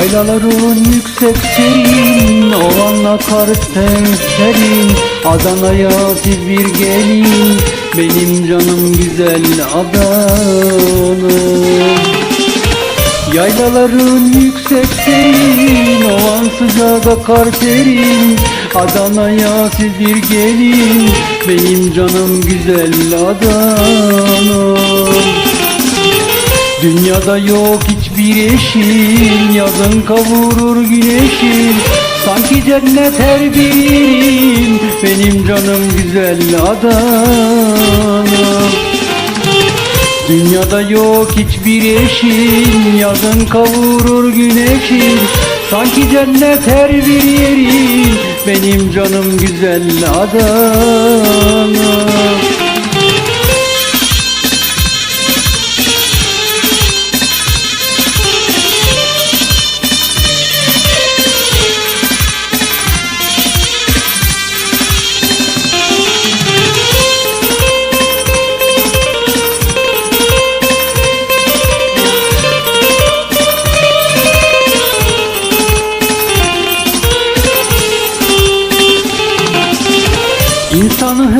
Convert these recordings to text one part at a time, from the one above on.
Yaylaların yüksek serin Ovanla kartel serin. Adana'ya siz bir gelin Benim canım güzel Adana. Yaylaların yüksek serin Ovan sıcağı kar terin Adana'ya siz bir gelin Benim canım güzel Adana. Dünyada yok hiçbir eşin Yazın kavurur güneşin Sanki cennet her bir yerin Benim canım güzel Adana. Dünyada yok hiçbir eşin Yazın kavurur güneşin Sanki cennet her bir yerin Benim canım güzel Adana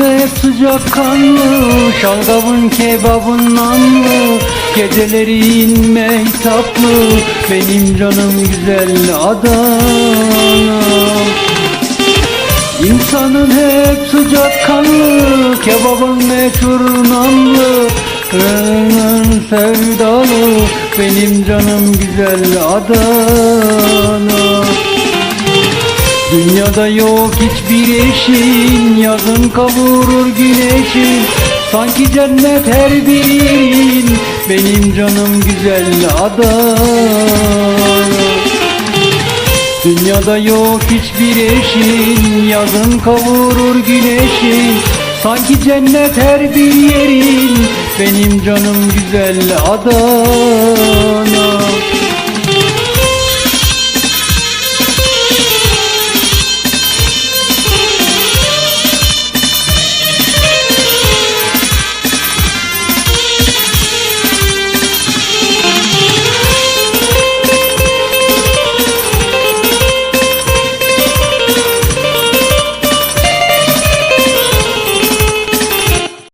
Hep sıcak kanlı Şalgavın kebabın namlı Gecelerin mehtaplı Benim canım güzel Adana. İnsanın hep sıcak kanlı Kebabın meşhur namlı Kırmın sevdalı Benim canım güzel Adana Dünyada yok hiçbir eşin. Yazın kavurur güneşin Sanki cennet her bir yerin Benim canım güzel Adana Dünyada yok hiçbir eşin. Yazın kavurur güneşin Sanki cennet her bir yerin. Benim canım güzel Adana